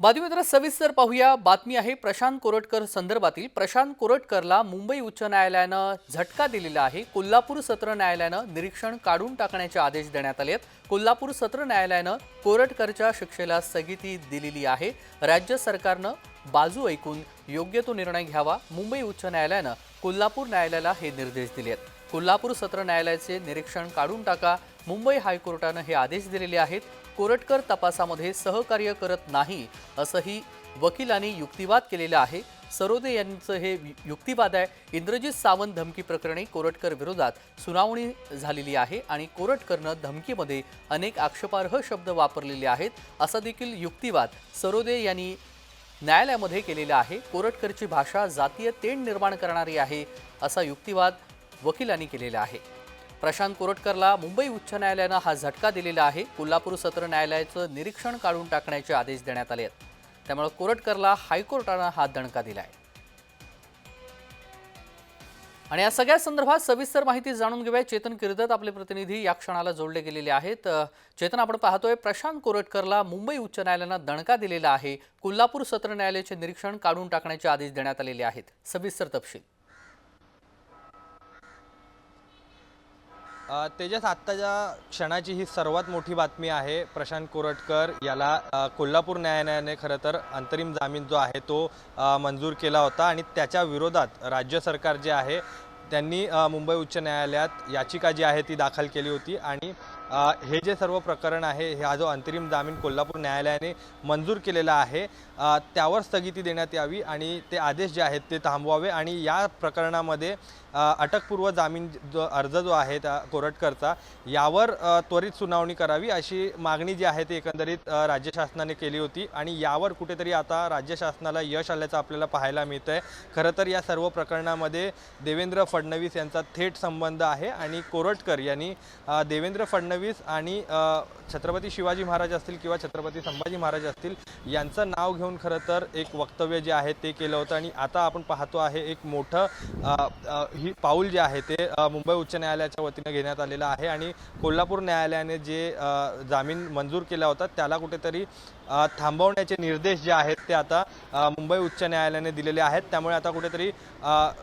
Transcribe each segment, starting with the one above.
बातमीपत्र सविस्तर पाहूया. बातमी आहे प्रशांत कोरटकर संदर्भातील. प्रशांत कोरटकरला मुंबई उच्च न्यायालयानं झटका दिलेला आहे. कोल्हापूर सत्र न्यायालयानं निरीक्षण काढून टाकण्याचे आदेश देण्यात आले आहेत कोल्हापूर सत्र न्यायालयानं कोरटकरच्या शिक्षेला स्थगिती दिलेली आहे. राज्य सरकारनं बाजू ऐकून योग्य तो निर्णय घ्यावा. मुंबई उच्च न्यायालयानं कोल्हापूर न्यायालयाला हे निर्देश दिले आहेत कोल्हापूर सत्र न्यायालयाचे निरीक्षण काढून टाका. मुंबई हायकोर्टानं हे आदेश दिलेले आहेत. कोरटकर तपासामध्ये सहकार्य करत नाही असंही वकिलांनी युक्तिवाद केलेला आहे. सरोदे यांचं हे युक्तिवाद आहे. इंद्रजित सावंत धमकी प्रकरणी कोरटकर विरोधात सुनावणी झालेली आहे आणि कोरटकरनं धमकीमध्ये अनेक आक्षेपार्ह शब्द वापरलेले आहेत असा देखील युक्तिवाद सरोदे यांनी न्यायालयामध्ये केलेला आहे. कोरटकरची भाषा जातीय तेढ निर्माण करणारी आहे असा युक्तिवाद वकिलांनी केलेला आहे. प्रशांत कोरटकरला मुंबई उच्च न्यायालयानं हा झटका दिलेला आहे. कोल्हापूर सत्र न्यायालयाचं निरीक्षण काढून टाकण्याचे आदेश देण्यात आले आहेत. त्यामुळे कोरटकरला हायकोर्टानं हा दणका दिला आहे. आणि या सगळ्या संदर्भात सविस्तर माहिती जाणून घेऊया. चेतन किर्दत आपले प्रतिनिधी या क्षणाला जोडले गेलेले आहेत. चेतन आपण पाहतोय प्रशांत कोरटकरला मुंबई उच्च न्यायालयानं दणका दिलेला आहे. कोल्हापूर सत्र न्यायालयाचे निरीक्षण काढून टाकण्याचे आदेश देण्यात आलेले आहेत. सविस्तर तपशील. तेजस आत्ताच्या क्षणाची ही सर्वात मोठी बातमी आहे प्रशांत कोरटकर याला कोल्हापूर न्यायालयाने खरं तर अंतरिम जामीन जो आहे तो मंजूर केला होता आणि त्याच्या विरोधात राज्य सरकार जे आहे त्यांनी मुंबई उच्च न्यायालयात याचिका जी आहे ती दाखल केली होती आणि हे जे सर्व प्रकरण आहे हा जो अंतरिम जामीन कोल्हापूर न्यायालयाने मंजूर केलेला आहे त्यावर स्थगिती देण्यात यावी आणि ते आदेश जे आहेत ते थांबवावे आणि या प्रकरणामध्ये अटकपूर्व जामीन जो अर्ज जो आहे त्या कोरटकरचा यावर त्वरित सुनावणी करावी अशी मागणी जी आहे ती एकंदरीत राज्य शासनाने केली होती आणि यावर कुठेतरी आता राज्य शासनाला यश आल्याचं आपल्याला पाहायला मिळतं आहे खरं तर या सर्व प्रकरणामध्ये देवेंद्र फडणवीस यांचा थेट संबंध आहे आणि कोरटकर यांनी देवेंद्र फडणवीस आणि छत्रपती शिवाजी महाराज असतील किंवा छत्रपती संभाजी महाराज असतील यांचं नाव घेऊन खरं तर एक वक्तव्य जे आहे ते केलं होतं. आणि आता आपण पाहतो आहे एक मोठं ही पाऊल जे आहे ते मुंबई उच्च न्यायालयाच्या वतीनं घेण्यात आलेलं आहे. आणि कोल्हापूर न्यायालयाने जे जामीन मंजूर केला होता त्याला कुठेतरी थांबवण्याचे निर्देश जे आहेत ते आता मुंबई उच्च न्यायालयाने दिलेले आहेत. त्यामुळे आता कुठेतरी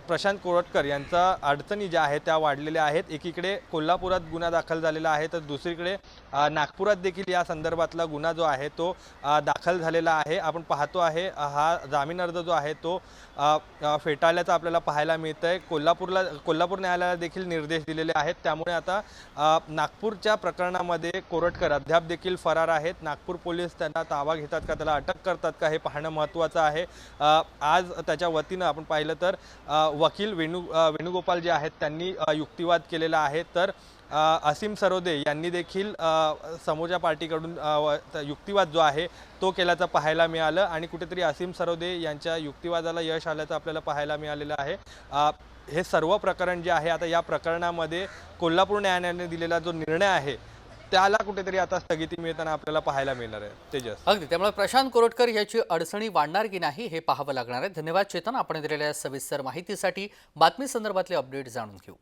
प्रशांत कोरटकर यांचा अडचणी ज्या आहेत त्या वाढलेल्या आहेत. एकीकडे कोल्हापुरात गुन्हा दाखल झालेला आहे तर दुसरीकडे नागपुरात देखील या संदर्भातला गुन्हा जो आहे तो दाखल झालेला आहे. आपण पाहतो आहे हा जामीन अर्ज जो आहे तो फेटाळल्याचा आपल्याला पाहायला मिळतं आहे कोल्हापूरला कोल्हापूर न्यायालयाला देखील निर्देश दिलेले आहेत. त्यामुळे आता नागपूरच्या प्रकरणामध्ये कोरटकर अद्याप देखील फरार आहेत. नागपूर पोलीस त्यांना ताबा घेतात का त्याला अटक करतात का हे पाहणं महत्त्वाचं आहे. आज त्याच्या वतीनं आपण पाहिलं तर वकील वेणू वेणुगोपाल जे आहेत त्यांनी युक्तिवाद केलेला आहे. तर असीम सरोदे यांनी देखील समोरच्या पार्टीकडून युक्तिवाद जो आहे तो केल्याचं पाहायला मिळालं आणि कुठेतरी असीम सरोदे यांच्या युक्तिवादाला यश आल्याचं आपल्याला पाहायला मिळालेलं आहे. हे सर्व प्रकरण जे आहे आता या प्रकरणामध्ये कोल्हापूर न्यायालयाने दिलेला जो निर्णय आहे त्याला कुठेतरी आता स्थगिती मिळताना आपल्याला पाहायला मिळणार आहे. तेजस. अगदी. त्यामुळे प्रशांत कोरटकर याची अडचणी वाढणार की नाही हे पाहावं लागणार आहे. धन्यवाद चेतन. आपण दिलेल्या सविस्तर माहितीसाठी बातमी संदर्भातले अपडेट जाणून घेऊ.